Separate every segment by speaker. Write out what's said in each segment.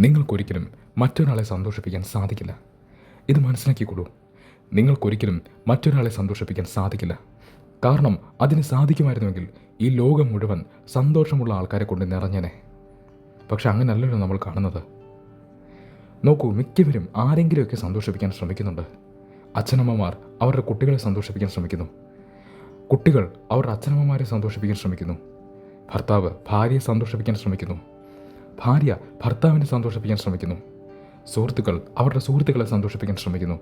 Speaker 1: നിങ്ങൾക്കൊരിക്കലും മറ്റൊരാളെ സന്തോഷിപ്പിക്കാൻ സാധിക്കില്ല. ഇത് മനസ്സിലാക്കിക്കൊള്ളൂ നിങ്ങൾക്കൊരിക്കലും മറ്റൊരാളെ സന്തോഷിപ്പിക്കാൻ സാധിക്കില്ല. കാരണം അതിന് സാധിക്കുമായിരുന്നുവെങ്കിൽ ഈ ലോകം മുഴുവൻ സന്തോഷമുള്ള ആൾക്കാരെ കൊണ്ട് നിറഞ്ഞനെ. പക്ഷെ അങ്ങനല്ലല്ലോ നമ്മൾ കാണുന്നത്. നോക്കൂ മിക്കവരും ആരെങ്കിലുമൊക്കെ സന്തോഷിപ്പിക്കാൻ ശ്രമിക്കുന്നുണ്ട്. അച്ഛനമ്മമാർ അവരുടെ കുട്ടികളെ സന്തോഷിപ്പിക്കാൻ ശ്രമിക്കുന്നു. കുട്ടികൾ അവരുടെ അച്ഛനമ്മമാരെ സന്തോഷിപ്പിക്കാൻ ശ്രമിക്കുന്നു. ഭർത്താവ് ഭാര്യയെ സന്തോഷിപ്പിക്കാൻ ശ്രമിക്കുന്നു. ഭാര്യ ഭർത്താവിനെ സന്തോഷിപ്പിക്കാൻ ശ്രമിക്കുന്നു. സുഹൃത്തുക്കൾ അവരുടെ സുഹൃത്തുക്കളെ സന്തോഷിപ്പിക്കാൻ ശ്രമിക്കുന്നു.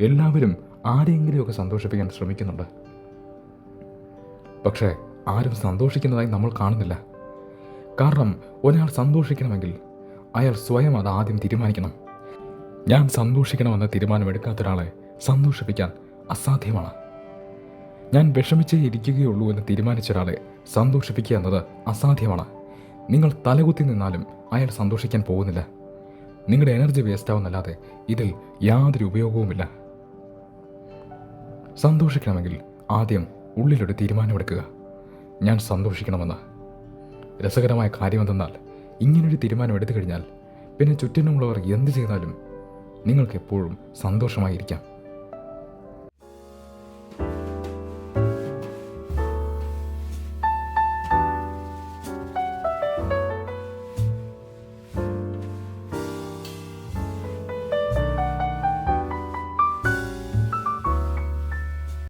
Speaker 1: എല്ലാവരും ആരെങ്കിലുമൊക്കെ സന്തോഷിപ്പിക്കാൻ ശ്രമിക്കുന്നുണ്ട്. പക്ഷേ ആരും സന്തോഷിക്കുന്നതായി നമ്മൾ കാണുന്നില്ല. കാരണം ഒരാൾ സന്തോഷിക്കണമെങ്കിൽ അയാൾ സ്വയം അത് ആദ്യം തീരുമാനിക്കണം. ഞാൻ സന്തോഷിക്കണമെന്ന തീരുമാനമെടുക്കാത്ത ഒരാളെ സന്തോഷിപ്പിക്കാൻ അസാധ്യമാണ്. ഞാൻ വിഷമിച്ചേ ഇരിക്കുകയുള്ളൂ എന്ന് തീരുമാനിച്ച ഒരാളെ സന്തോഷിപ്പിക്കുക എന്നത് അസാധ്യമാണ്. നിങ്ങൾ തലകുത്തി നിന്നാലും അയാൾ സന്തോഷിക്കാൻ പോകുന്നില്ല. നിങ്ങളുടെ എനർജി വേസ്റ്റ് ആവുന്നല്ലാതെ ഇതിൽ യാതൊരു ഉപയോഗവുമില്ല. സന്തോഷിക്കണമെങ്കിൽ ആദ്യം ഉള്ളിലൊരു തീരുമാനമെടുക്കുക ഞാൻ സന്തോഷിക്കണമെന്ന്. രസകരമായ കാര്യമെന്തെന്നാൽ ഇങ്ങനൊരു തീരുമാനം എടുത്തു കഴിഞ്ഞാൽ പിന്നെ ചുറ്റിനുമുള്ളവർ എന്ത് ചെയ്താലും നിങ്ങൾക്ക് എപ്പോഴും സന്തോഷമായിരിക്കാം.